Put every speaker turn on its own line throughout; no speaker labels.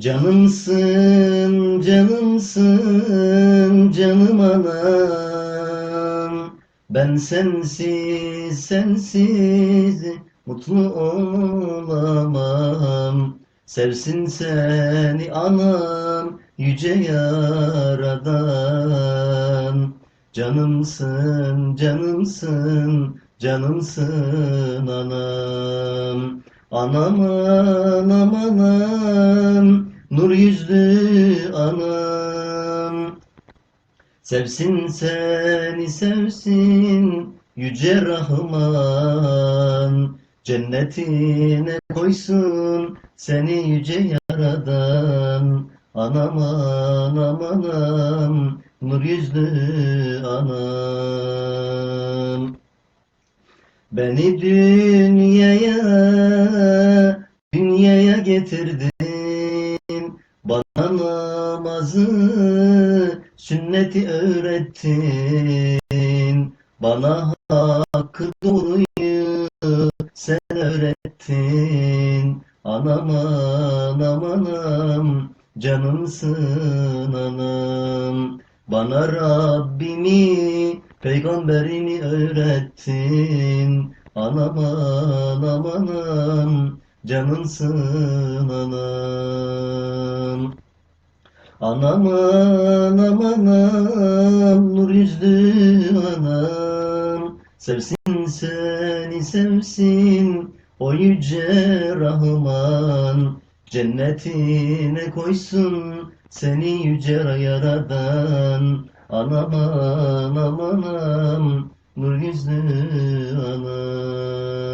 Canımsın, canımsın, canım anam. Ben sensiz, sensiz mutlu olamam. Sevsin seni anam, yüce yaradan. Canımsın, canımsın, canımsın anam. Anam anam anam, nur yüzlü anam. Sevsin seni sevsin yüce Rahman. Cennetine koysun seni yüce yaradan. Anam anam anam, nur yüzlü anam. Beni dünyaya, dünyaya getirdin. Namazı, sünneti öğrettin. Bana hakkı doğruyu sen öğrettin. Anam anam anam, canımsın anam. Bana Rabbimi, peygamberini öğrettin. Anam anam anam, canımsın anam. Anam anam anam, nur yüzlü anam. Sevsin seni sevsin, o yüce Rahman. Cennetine koysun seni yüce yaradan. Anam anam anam, nur yüzlü anam.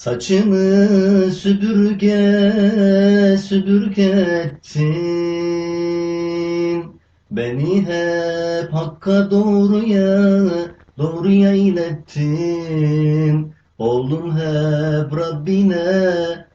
Saçını süpürge süpürge ettin. Beni hep hakka doğruya doğruya ilettin. Oğlum hep Rabbine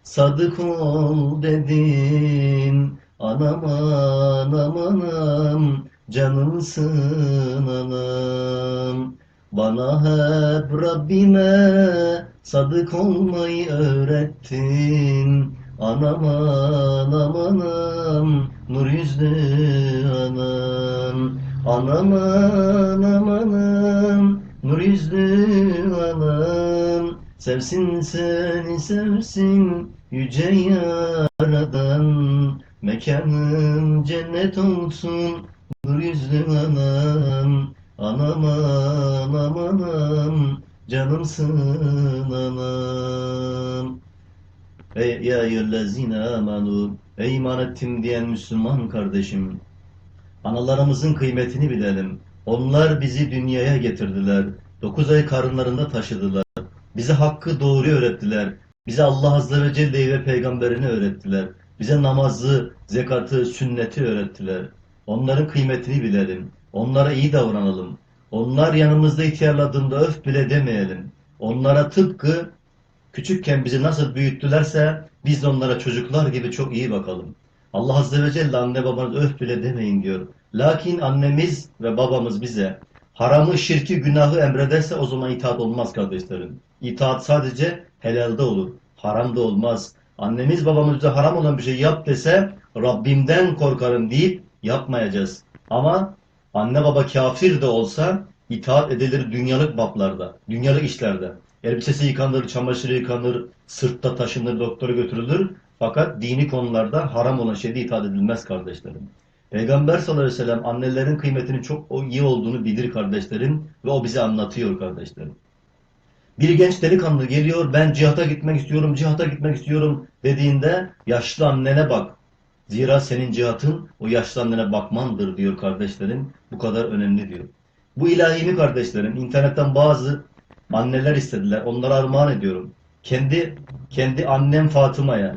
sadık ol dedin. Anam anam anam canımsın anam. Bana hep Rabbime sadık olmayı öğrettin. Anam anam anam, nur yüzlü anam. Anam anam anam, nur yüzlü anam. Sevsin seni sevsin yüce yaradan. Mekanın cennet olsun nur yüzlü anam. Anam anam anam, canımsın anam. Ey ya eyyühellezine amanu, ey iman ettim diyen Müslüman kardeşim. Analarımızın kıymetini bilelim. Onlar bizi dünyaya getirdiler. Dokuz ay karınlarında taşıdılar. Bize hakkı doğru öğrettiler. Bize Allah Azze ve Celle'yi ve peygamberini öğrettiler. Bize namazı, zekatı, sünneti öğrettiler. Onların kıymetini bilelim. Onlara iyi davranalım. Onlar yanımızda ihtiyarladığında öf bile demeyelim. Onlara tıpkı küçükken bizi nasıl büyüttülerse biz de onlara çocuklar gibi çok iyi bakalım. Allah Azze ve Celle anne babanız öf bile demeyin diyor. Lakin annemiz ve babamız bize haramı, şirki, günahı emrederse o zaman itaat olmaz kardeşlerim. İtaat sadece helalde olur. Haramda olmaz. Annemiz babamız bize haram olan bir şey yap dese Rabbimden korkarım deyip yapmayacağız. Ama anne baba kafir de olsa itaat edilir dünyalık bablarda, dünyalık işlerde. Elbisesi yıkanır, çamaşırı yıkanır, sırtta taşınır, doktora götürülür. Fakat dini konularda haram olan şeyde itaat edilmez kardeşlerim. Peygamber sallallahu aleyhi ve sellem annelerin kıymetinin çok iyi olduğunu bilir kardeşlerim ve o bize anlatıyor kardeşlerim. Bir genç delikanlı geliyor ben cihata gitmek istiyorum, cihata gitmek istiyorum dediğinde yaşlı annene bak. Zira senin cihatın o yaşlı annene bakmandır diyor kardeşlerim. Bu kadar önemli diyor. Bu ilahimi kardeşlerim internetten bazı anneler istediler. Onlara armağan ediyorum. Kendi kendi annem Fatıma'ya,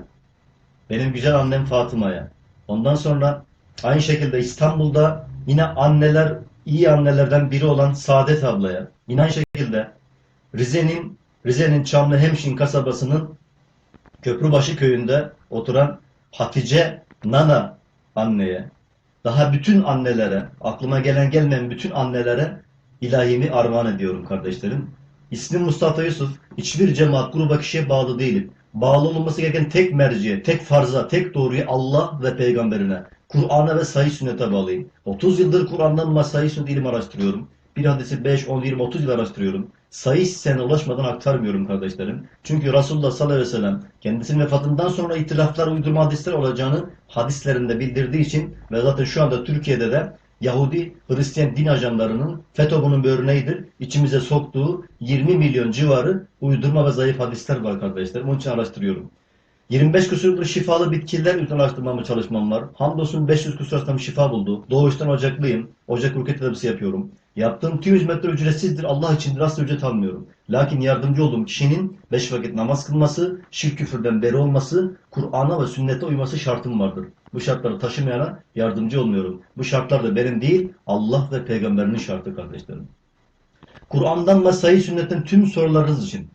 benim güzel annem Fatıma'ya. Ondan sonra aynı şekilde İstanbul'da yine anneler, iyi annelerden biri olan Saadet ablaya. Yine aynı şekilde Rize'nin Rize'nin Çamlı Hemşin kasabasının Köprübaşı köyünde oturan Hatice Nana anneye. Daha bütün annelere, aklıma gelen gelmeyen bütün annelere ilahimi armağan ediyorum kardeşlerim. İsmim Mustafa Yusuf. Hiçbir cemaat, gruba, kişiye bağlı değilim. bağlı olunması gereken tek merciye, tek farza, tek doğruyu Allah ve peygamberine, Kur'an'a ve sahih sünnete bağlıyım. 30 yıldır Kur'an'dan sahih sünnet ilim araştırıyorum. Bir hadisi 5, 10, 20, 30 yıl araştırıyorum. Sahih sene ulaşmadan aktarmıyorum kardeşlerim. Çünkü Resulullah sallallahu aleyhi ve sellem kendisinin vefatından sonra itiraflar, uydurma hadisler olacağını hadislerinde bildirdiği için ve zaten şu anda Türkiye'de de Yahudi Hristiyan din ajanlarının FETÖ bunun bir örneğidir. İçimize soktuğu 20 milyon civarı uydurma ve zayıf hadisler var kardeşlerim. Onun için araştırıyorum. 25 küsurdur şifalı bitkiler üzerine araştırmamı çalışmam var. Hamdolsun 500 küsur hastam şifa buldu. Doğuştan ocaklıyım. Ocak ruket tedavisi yapıyorum. Yaptığım tüm hizmetler ücretsizdir. Allah içindir. Asla ücret almıyorum. Lakin yardımcı olduğum kişinin 5 vakit namaz kılması, şirk küfürden beri olması, Kur'an'a ve sünnete uyması şartım vardır. Bu şartları taşımayana yardımcı olmuyorum. Bu şartlar da benim değil, Allah ve peygamberinin şartı kardeşlerim. Kur'an'dan ve sahih sünnetten tüm sorularınız için,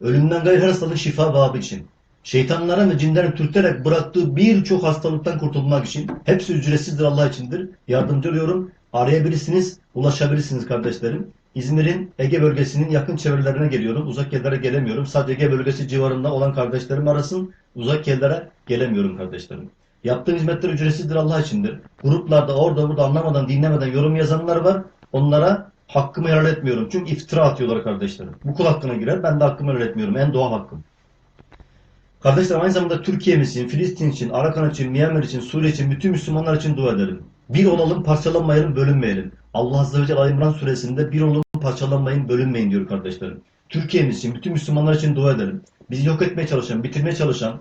ölümden gayrı hastalık şifa babı için, şeytanlara ve cinlerin türterek bıraktığı birçok hastalıktan kurtulmak için, hepsi ücretsizdir Allah içindir. Yardımcı oluyorum. Arayabilirsiniz, ulaşabilirsiniz kardeşlerim. İzmir'in Ege bölgesinin yakın çevrelerine geliyorum. Uzak yerlere gelemiyorum. Sadece Ege bölgesi civarında olan kardeşlerim arasın. Uzak yerlere gelemiyorum kardeşlerim. Yaptığım hizmetler ücretsizdir Allah içindir. Gruplarda orada burada anlamadan dinlemeden yorum yazanlar var. Onlara hakkımı helal etmiyorum. Çünkü iftira atıyorlar kardeşlerim. Bu kul hakkına girer. Ben de hakkımı helal etmiyorum. En doğal hakkım. Kardeşlerim aynı zamanda Türkiye'miz için, Filistin için, Arakan için, Myanmar için, Suriye için, bütün Müslümanlar için dua edelim. Bir olalım, parçalanmayalım, bölünmeyelim. Allah Azze ve Celle İmran suresinde bir olun, parçalanmayın, bölünmeyin diyor kardeşlerim. Türkiye'miz için, bütün Müslümanlar için dua edelim. Bizi yok etmeye çalışan, bitirmeye çalışan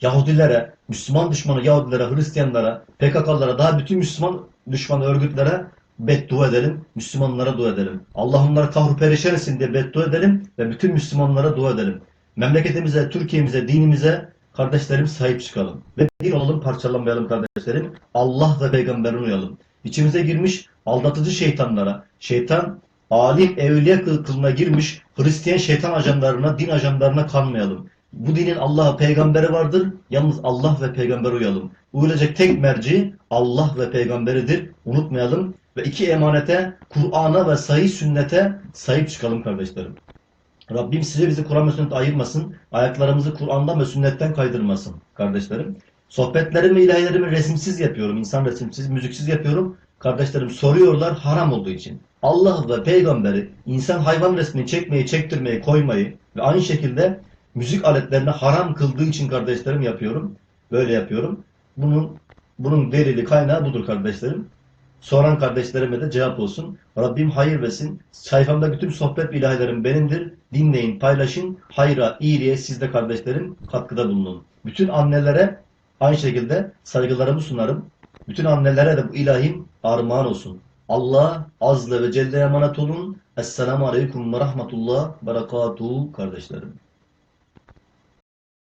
Yahudilere, Müslüman düşmanı Yahudilere, Hristiyanlara, PKK'lara, daha bütün Müslüman düşmanı örgütlere beddua edelim, Müslümanlara dua edelim. Allah onları kahru perişan etsin diye beddua edelim ve bütün Müslümanlara dua edelim. Memleketimize, Türkiye'mize, dinimize kardeşlerim sahip çıkalım. Ve bir olalım parçalanmayalım kardeşlerim. Allah ve peygamberine uyalım. İçimize girmiş aldatıcı şeytanlara, şeytan alim evliya kıl- kılığına girmiş Hristiyan şeytan ajanlarına, din ajanlarına kanmayalım. Bu dinin Allah'a peygamberi vardır. Yalnız Allah ve peygamber uyalım. Uyulacak tek merci Allah ve peygamberidir. Unutmayalım. Ve iki emanete, Kur'an'a ve sahih sünnete sahip çıkalım kardeşlerim. Rabbim size bizi Kur'an ve sünnet ayırmasın. Ayaklarımızı Kur'an'dan ve sünnetten kaydırmasın kardeşlerim. Sohbetlerimi, ilahilerimi resimsiz yapıyorum. İnsan resimsiz, müziksiz yapıyorum. Kardeşlerim soruyorlar haram olduğu için. Allah ve peygamberi insan hayvan resmini çekmeyi, çektirmeyi, koymayı ve aynı şekilde müzik aletlerini haram kıldığı için kardeşlerim yapıyorum. Böyle yapıyorum. Bunun bunun delili kaynağı budur kardeşlerim. Soran kardeşlerime de cevap olsun. Rabbim hayır versin. Sayfamda bütün sohbet ilahilerim benimdir. Dinleyin, paylaşın. Hayra, iyiliğe siz de kardeşlerim katkıda bulunun. Bütün annelere aynı şekilde saygılarımı sunarım. Bütün annelere de bu ilahim armağan olsun. Allah azle ve celle emanet olun. Esselamu aleyküm ve rahmetullah berekatuhu kardeşlerim.